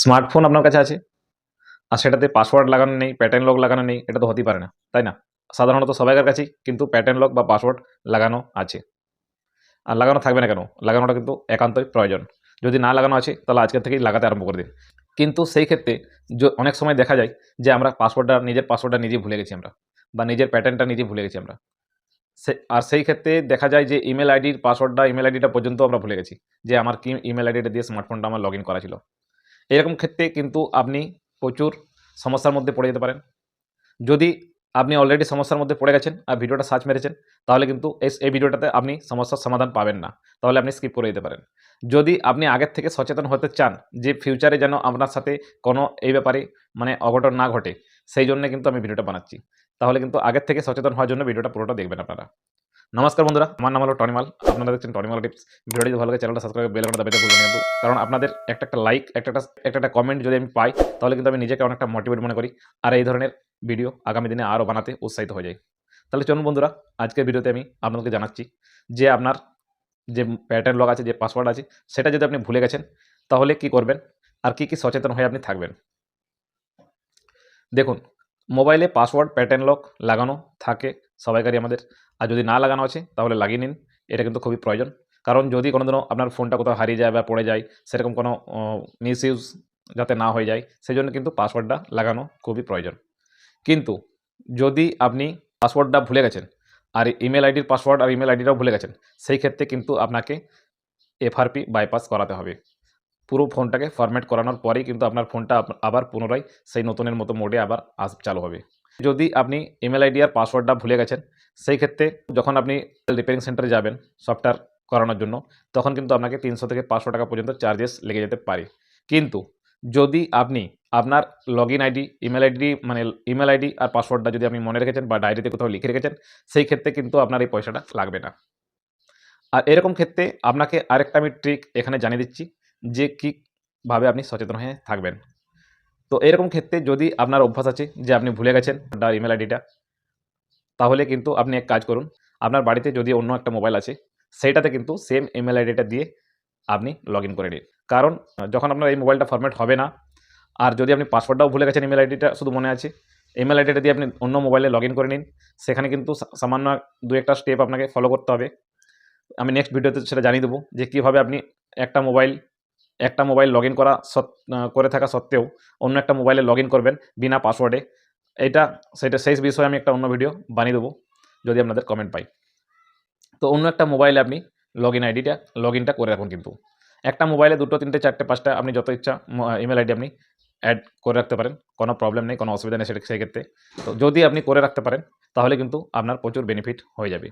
Smartphone আপনার কাছে আছে? আর সেটাতে পাসওয়ার্ড লাগানো নেই প্যাটার্ন লক লাগানো নেই, এটা তো হতেই পারে না, তাই না? সাধারণত সবাইকার কাছেই কিন্তু প্যাটার্ন লক বা পাসওয়ার্ড লাগানো আছে। আর লাগানো থাকবে না কেন? লাগানোটা কিন্তু একান্তই প্রয়োজন। যদি না লাগানো আছে, তাহলে আজকের থেকেই লাগাতে আরম্ভ করে দিন। কিন্তু সেই ক্ষেত্রে অনেক সময় দেখা যায় যে আমরা পাসওয়ার্ডটা নিজের পাসওয়ার্ডটা নিজে ভুলে গেছি আমরা, বা নিজের প্যাটার্নটা নিজে ভুলে গেছি আমরা। সে আর সেই ক্ষেত্রে দেখা যায় যে ইমেল আইডির পাসওয়ার্ডটা ইমেল আইডিটা পর্যন্ত আমরা ভুলে গেছি, যে আমার কি ইমেল আইডিটা দিয়ে স্মার্টফোনটা আমার লগ করা ছিল। এরকম ক্ষেত্রে কিন্তু আপনি প্রচুর সমস্যার মধ্যে পড়ে যেতে পারেন। যদি আপনি অলরেডি সমস্যার মধ্যে পড়ে গেছেন আর ভিডিওটা সার্চ মেরেছেন, তাহলে কিন্তু এই- ভিডিওটাতে আপনি সমস্যার সমাধান পাবেন না। তাহলে আপনি স্কিপ করে দিতে পারেন। যদি আপনি আগের থেকে সচেতন হতে চান যে ফিউচারে যেন আপনার সাথে কোনো এই ব্যাপারে মানে অঘটন না ঘটে, সেই জন্য কিন্তু আমি ভিডিওটা বানাচ্ছি। তাহলে কিন্তু আগের থেকে সচেতন হওয়ার জন্য ভিডিওটা পুরোটা দেখবেন আপনারা। নমস্কার বন্ধুরা, আমার নাম হলো টনিমাল। আপনারা দেখছেন টনিমাল টিপস। ভিডিওটি ভালো লাগে, চ্যানেলটা সাবস্ক্রাইব বেল বাটনটা দাবিতে ভুলবেন কিন্তু কারণ আপনাদের একটা একটা লাইক একটা একটা একটা একটা কমেন্ট যদি আমি পাই, তাহলে কিন্তু আমি নিজেকে অনেকটা মোটিভেট মনে করি। আর এই ধরনের ভিডিও আগামী দিনে আরও বানাতে উৎসাহিত হয়ে যাই। তাহলে চলুন বন্ধুরা, আজকের ভিডিওতে আমি আপনাদেরকে জানাচ্ছি যে আপনার যে প্যাটার্ন লগ আছে, যে পাসওয়ার্ড আছে, সেটা যদি আপনি ভুলে গেছেন, তাহলে কি করবেন? আর কি কি সচেতন হয়ে আপনি থাকবেন? দেখুন মোবাইলে পাসওয়ার্ড প্যাটার্ন লক লাগানো থাকে। সবাইকারই আমাদের। আর যদি না লাগানো আছে, তাহলে লাগিয়ে নিন। এটা কিন্তু খুবই প্রয়োজন। কারণ যদি কোনো দিনও আপনার ফোনটা কোথাও হারিয়ে যায় বা পড়ে যায়, সেরকম কোনো মিস ইউজ যাতে না হয়ে যায় সেই জন্য কিন্তু পাসওয়ার্ডটা লাগানো খুবই প্রয়োজন। কিন্তু যদি আপনি পাসওয়ার্ডটা ভুলে গেছেন, আর ইমেল আইডির পাসওয়ার্ড আর ইমেল আইডিটাও ভুলে গেছেন, সেই ক্ষেত্রে কিন্তু আপনাকে এফআরপি বাইপাস করাতে হবে। পুরো ফোনটাকে ফরম্যাট করানোর পরেই কিন্তু আপনার ফোনটা আবার পুনরায় সেই নতুনের মতো মোডে আবার আস, চালু হবে। যদি আপনি ইমেল আইডি আর পাসওয়ার্ডটা ভুলে গেছেন, সেই ক্ষেত্রে যখন আপনি রিপেয়ারিং সেন্টারে যাবেন সফটওয়্যার করানোর জন্য, তখন কিন্তু আপনাকে তিনশো থেকে পাঁচশো টাকা পর্যন্ত চার্জেস লেগে যেতে পারে। কিন্তু যদি আপনি আপনার log in ID email ID মানে ইমেল আইডি আর পাসওয়ার্ডটা যদি আপনি মনে রেখেছেন বা ডায়েরিতে কোথাও লিখে রেখেছেন, সেই ক্ষেত্রে কিন্তু আপনার এই পয়সাটা লাগবে না। আর এরকম ক্ষেত্রে আপনাকে আরেকটা আমি ট্রিক এখানে জানিয়ে দিচ্ছি, যে কীভাবে আপনি সচেতন হয়ে থাকবেন। তো এরকম ক্ষেত্রে যদি আপনার অভ্যাস আছে যে আপনি ভুলে গেছেন আপনার ইমেল আইডিটা তাহলে কিন্তু আপনি এক কাজ করুন, আপনার বাড়িতে যদি অন্য একটা মোবাইল আছে, সেইটাতে কিন্তু সেম ইমেল আইডিটা দিয়ে আপনি লগ করে নিন। কারণ, যখন আপনার এই মোবাইলটা ফরম্যাট হবে না, আর যদি আপনি পাসওয়ার্ডটাও ভুলে গেছেন ইমেল আইডিটা শুধু মনে আছে ইমেল আইডিটা দিয়ে আপনি অন্য মোবাইলে লগ করে নিন, সেখানে কিন্তু সামান্য দু একটা স্টেপ আপনাকে ফলো করতে হবে। আমি নেক্সট ভিডিওতে সেটা জানিয়ে দেবো যে কীভাবে আপনি একটা মোবাইল একটা মোবাইল লগ করা করে থাকা সত্ত্বেও অন্য একটা মোবাইলে লগ করবেন বিনা পাসওয়ার্ডে। এটা সেটা সেই বিষয়ে আমি একটা অন্য ভিডিও বানিয়ে দেবো, যদি আপনাদের কমেন্ট পাই। তো অন্য একটা মোবাইলে আপনি লগ ইন আইডিটা লগ ইনটা করে রাখুন কিন্তু। একটা মোবাইলে দুটো, তিনটে, চারটে, পাঁচটা আপনি যত ইচ্ছা ইমেল আইডি আপনি অ্যাড করে রাখতে পারেন, কোনো প্রবলেম নেই, কোনো অসুবিধা নেই সেটা সেই ক্ষেত্রে তো যদি আপনি করে রাখতে পারেন, তাহলে কিন্তু আপনার প্রচুর বেনিফিট হয়ে যাবে।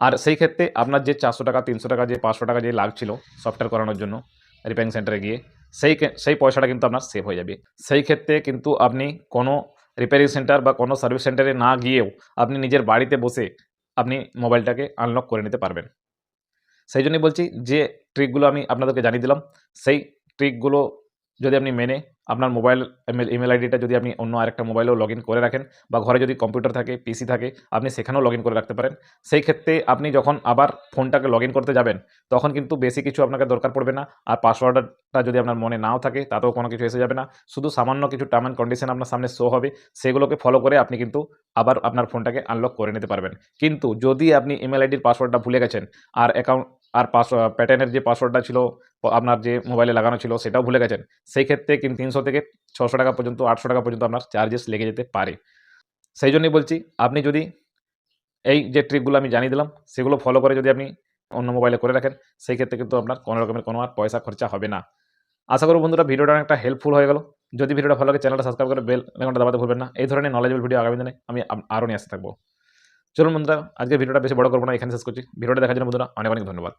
আর সেই ক্ষেত্রে আপনার যে চারশো টাকা, তিনশো টাকা, যে পাঁচশো টাকা যে লাগছিল সফটওয়্যার করানোর জন্য রিপেয়ারিং সেন্টারে গিয়ে সেই সেই পয়সাটা কিন্তু আপনার সেভ হয়ে যাবে। সেই ক্ষেত্রে কিন্তু আপনি কোনো রিপেয়ারিং সেন্টার বা কোনো সার্ভিস সেন্টারে না গিয়েও আপনি নিজের বাড়িতে বসে আপনি মোবাইলটাকে আনলক করে নিতে পারবেন। সেই জন্যই বলছি, যে ট্রিকগুলো আমি আপনাদেরকে জানিয়ে দিলাম, সেই ট্রিকগুলো যদি আপনি মেনে আপনার মোবাইল ইমেল আইডিটা যদি আপনি অন্য আরেকটা মোবাইলেও লগ করে রাখেন বা ঘরে যদি কম্পিউটার থাকে পিসি থাকে, আপনি সেখানেও লগ করে রাখতে পারেন। সেই ক্ষেত্রে আপনি যখন আবার ফোনটাকে লগ করতে যাবেন, তখন কিন্তু বেশি কিছু আপনাকে দরকার পড়বে না। আর পাসওয়ার্ডটা যদি আপনার মনে নাও থাকে, তাতেও কোনো কিছু এসে যাবে না। শুধু সামান্য কিছু টার্ম অ্যান্ড কন্ডিশন আপনার সামনে শো হবে, সেগুলোকে ফলো করে আপনি কিন্তু আবার আপনার ফোনটাকে আনলক করে নিতে পারবেন। কিন্তু যদি আপনি ইমেল আইডির পাসওয়ার্ডটা ভুলে গেছেন, আর অ্যাকাউন্ট আর পাস প্যাটার্নের যে পাসওয়ার্ডটা ছিল আপনার যে মোবাইলে লাগানো ছিল সেটাও ভুলে গেছেন। সেই ক্ষেত্রে কিন্তু তিনশো থেকে ছশো টাকা পর্যন্ত, আটশো টাকা পর্যন্ত আপনার চার্জেস লেগে যেতে পারে। সেই জন্যই বলছি, আপনি যদি এই যে ট্রিকগুলো আমি জানিয়ে দিলাম, সেগুলো ফলো করে যদি আপনি অন্য মোবাইলে করে রাখেন, সেই ক্ষেত্রে কিন্তু আপনার কোনো রকমের কোনো আর পয়সা খরচা হবে না। আশা করব বন্ধুরা, ভিডিওটা অনেকটা হেল্পফুল হয়ে গেল। যদি ভিডিওটা ভালো লাগে, চ্যানেলটা সাবস্ক্রাইব করে বেল আইকনটা দাবাতে ভুলবেন না। এই ধরনের নলেজেবল ভিডিও আগামী দিনে আমি আরও নিয়ে আসতে থাকব। চলুন বন্ধুরা আজকে ভিডিওটা বেশি বড় করব না, এখানে শেষ করছি। ভিডিওটা দেখার জন্য বন্ধুরা, অনেক অনেক ধন্যবাদ।